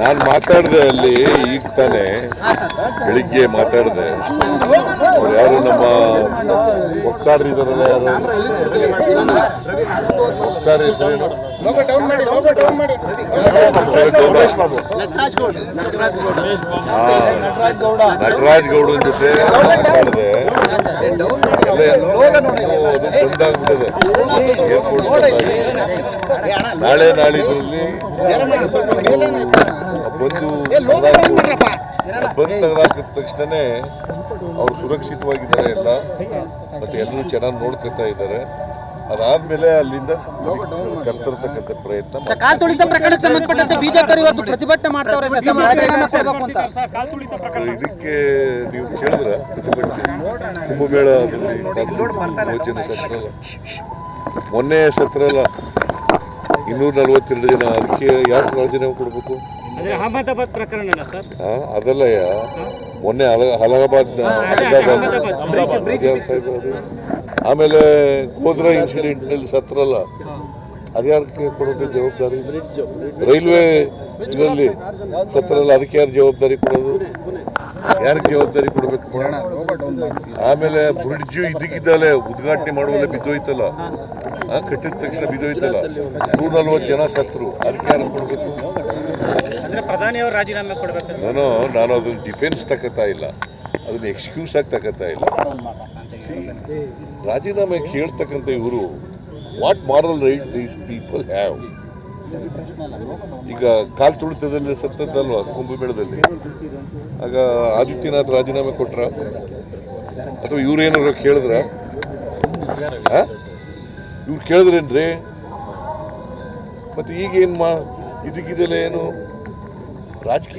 ನಾನು ಮಾತಾಡಿದೆ ಅಲ್ಲಿ ಈಗ ತಾನೇ ಬೆಳಿಗ್ಗೆ ಮಾತಾಡಿದೆ. ಅವ್ರು ಯಾರು ನಮ್ಮ ವಕ್ತಾರರು ಇದಾರಲ್ಲ ಯಾರು. ನಟರಾಜ್ ಗೌಡ ಜೊತೆ ಮಾತಾಡಿದೆ. ಬಂದಾಗ್ಬಿಟ್ಟಿದೆ. ನಾಳೆ ನಾಳಿದ್ರಲ್ಲಿ ಬಂದು ಬಂದು ತೆಗೆದಾಕಿದ ತಕ್ಷಣನೇ ಅವ್ರು ಸುರಕ್ಷಿತವಾಗಿದ್ದಾರೆ ಎಲ್ಲ. ಮತ್ತೆ ಎಲ್ಲರೂ ಚೆನ್ನಾಗಿ ನೋಡ್ಕೊತಾ ಇದ್ದಾರೆ. ಅದಾದ್ಮೇಲೆ ಅಲ್ಲಿಂದ ಕರ್ತರ್ತಕ್ಕಂಥ ಪ್ರಯತ್ನ ಮಾಡ್ತಾರೆ. ಕಾಲ್ ತುಳಿತ ಪ್ರಕರಣಕ್ಕೆ ಸಂಬಂಧಪಟ್ಟಂತೆ ಬಿಜೆಪಿ ಇವತ್ತು ಪ್ರತಿಭಟನೆ ಮಾಡ್ತಾವ್ರೆ ಇದಕ್ಕೆ ನೀವು ಕೇಳಿದ್ರ ಪ್ರತಿಭಟನೆ? ಕುಂಭಮೇಳ ಭೋಜನ ಸತ್ರ ಮೊನ್ನೆ ಸತ್ರ ಅಲ್ಲ. ಇನ್ನೂರ ನಲ್ವತ್ತೆರಡು ಜನ ಅದಕ್ಕೆ ಯಾಕೆ ರಾಜೀನಾಮೆ ಕೊಡಬೇಕು? ಅಹಮದಾಬಾದ್ ಪ್ರಕರಣ ಸರ್? ಅದಲ್ಲಯ್ಯ ಮೊನ್ನೆ ಅಲ ಅಲಹಾಬಾದ್ ಆಮೇಲೆ ಗೋಧ್ರಾ ಇನ್ಸಿಡೆಂಟ್ನಲ್ಲಿ ಸತ್ರಲ್ಲ ಅದ್ಯಾರಕ್ಕೆ ಕೊಡೋದು ಜವಾಬ್ದಾರಿ ರೈಲ್ವೆ ಇದರಲ್ಲಿ ಸತ್ರಲ್ಲ ಅದಕ್ಕೆ ಯಾರು ಜವಾಬ್ದಾರಿ ಕೊಡೋದು? ಯಾರಿಗೆ ಜವಾಬ್ದಾರಿ ಕೊಡಬೇಕು? ಆಮೇಲೆ ಬ್ರಿಡ್ಜ್ ಇದಕ್ಕಿದ್ದಾಲೆ ಉದ್ಘಾಟನೆ ಮಾಡುವಲ್ಲೇ ಬಿದ್ದೋಯ್ತಲ್ಲ? ಆ, ಕಟ್ಟಿದ ತಕ್ಷಣ ಬಿದ್ದೋಯ್ತಲ್ಲ? ನೂರ ನಲ್ವತ್ತು ಜನ ಸತ್ರು. ಅದಕ್ಕೆ ಯಾರು ಕೊಡಬೇಕು? ಅಂದ್ರೆ ಪ್ರಧಾನಿ ಅವರು ರಾಜೀನಾಮೆ ಕೊಡ್ಬೇಕು ನಾನು ನಾನು ಅದನ್ನು ಡಿಫೆನ್ಸ್ ತಗೋತಾ ಇಲ್ಲ. ಅದನ್ನ ಎಕ್ಸ್ಕ್ಯೂಸ್ ಆಗಿ ತಗೋತಾ ಇಲ್ಲ. ರಾಜೀನಾಮೆ ಕೇಳ್ತಕ್ಕಂಥ ಇವರು what moral right these people have ಈಗ ಕಾಲ್ ತುಳಿತದಲ್ಲಿ ಸತ್ತದ್ದಲ್ವಾ? ಕುಂಭಮೇಳದಲ್ಲಿ ಆಗ ಆದಿತ್ಯನಾಥ್ ರಾಜೀನಾಮೆ ಕೊಟ್ರ? ಅಥವಾ ಇವ್ರೇನಾದ್ರು ಕೇಳಿದ್ರ? ಇವ್ರು ಕೇಳಿದ್ರೇನ್ರಿ? ಮತ್ತೆ ಈಗೇನು ಮಾ ಇದಕ್ಕಿದೆಲ್ಲ ಏನು? ರಾಜಕೀಯ